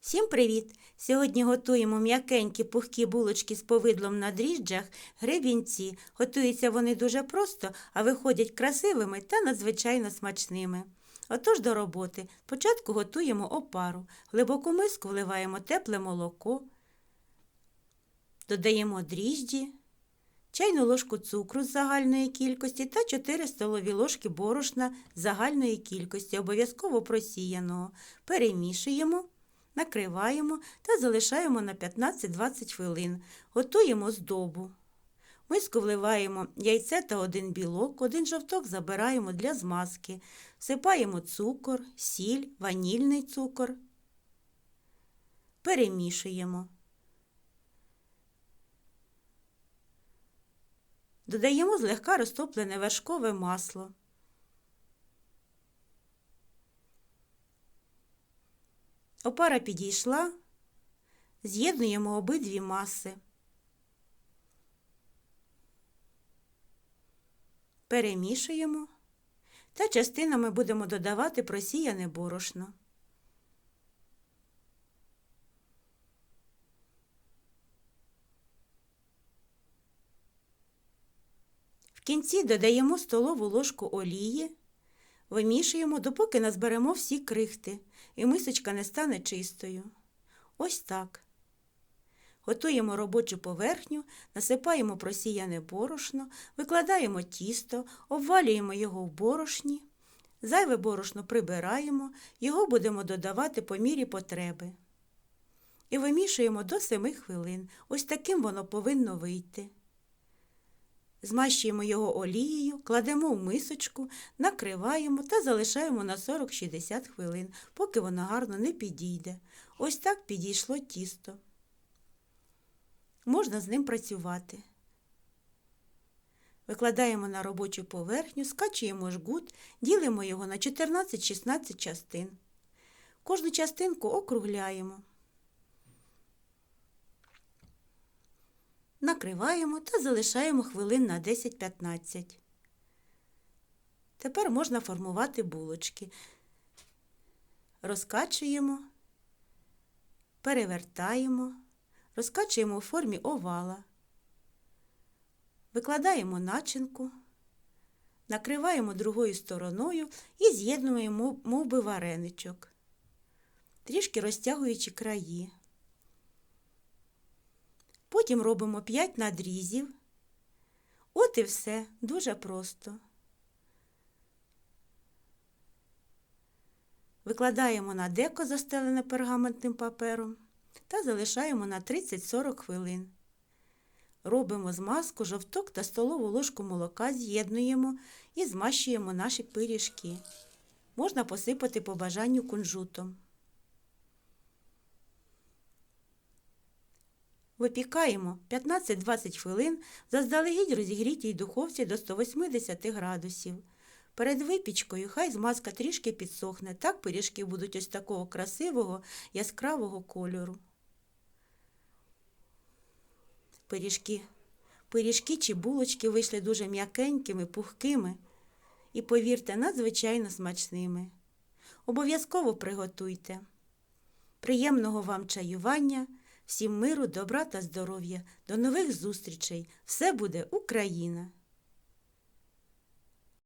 Всім привіт! Сьогодні готуємо м'якенькі пухкі булочки з повидлом на дріжджах, гребінці. Готуються вони дуже просто, а виходять красивими та надзвичайно смачними. Отож до роботи. Спочатку готуємо опару. В глибоку миску вливаємо тепле молоко, додаємо дріжджі, чайну ложку цукру з загальної кількості та 4 столові ложки борошна з загальної кількості, обов'язково просіяного. Перемішуємо. Накриваємо та залишаємо на 15-20 хвилин. Готуємо здобу. В миску вливаємо яйце та один білок, один жовток забираємо для змазки. Всипаємо цукор, сіль, ванільний цукор. Перемішуємо. Додаємо злегка розтоплене вершкове масло. Опара підійшла, з'єднуємо обидві маси. Перемішуємо та частинами будемо додавати просіяне борошно. В кінці додаємо столову ложку олії. Вимішуємо, допоки назберемо всі крихти, і мисочка не стане чистою. Ось так. Готуємо робочу поверхню, насипаємо просіяне борошно, викладаємо тісто, обвалюємо його в борошні. Зайве борошно прибираємо, його будемо додавати по мірі потреби. І вимішуємо до 7 хвилин. Ось таким воно повинно вийти. Змащуємо його олією, кладемо в мисочку, накриваємо та залишаємо на 40-60 хвилин, поки воно гарно не підійде. Ось так підійшло тісто. Можна з ним працювати. Викладаємо на робочу поверхню, скачуємо жгут, ділимо його на 14-16 частин. Кожну частинку округляємо. Накриваємо та залишаємо хвилин на 10-15. Тепер можна формувати булочки. Розкачуємо, перевертаємо, розкачуємо у формі овала, викладаємо начинку, накриваємо другою стороною і з'єднуємо мов би вареничок, трішки розтягуючи краї. Потім робимо 5 надрізів. От і все, дуже просто. Викладаємо на деко, застелене пергаментним папером, та залишаємо на 30-40 хвилин. Робимо змазку, жовток та столову ложку молока з'єднуємо і змащуємо наші пиріжки. Можна посипати по бажанню кунжутом. Випікаємо 15-20 хвилин заздалегідь розігрітій духовці до 180 градусів. Перед випічкою хай змазка трішки підсохне, так пиріжки будуть ось такого красивого яскравого кольору. Пиріжки, пиріжки чи булочки вийшли дуже м'якенькими, пухкими і, повірте, надзвичайно смачними. Обов'язково приготуйте. Приємного вам чаювання! Всім миру, добра та здоров'я. До нових зустрічей! Все буде Україна!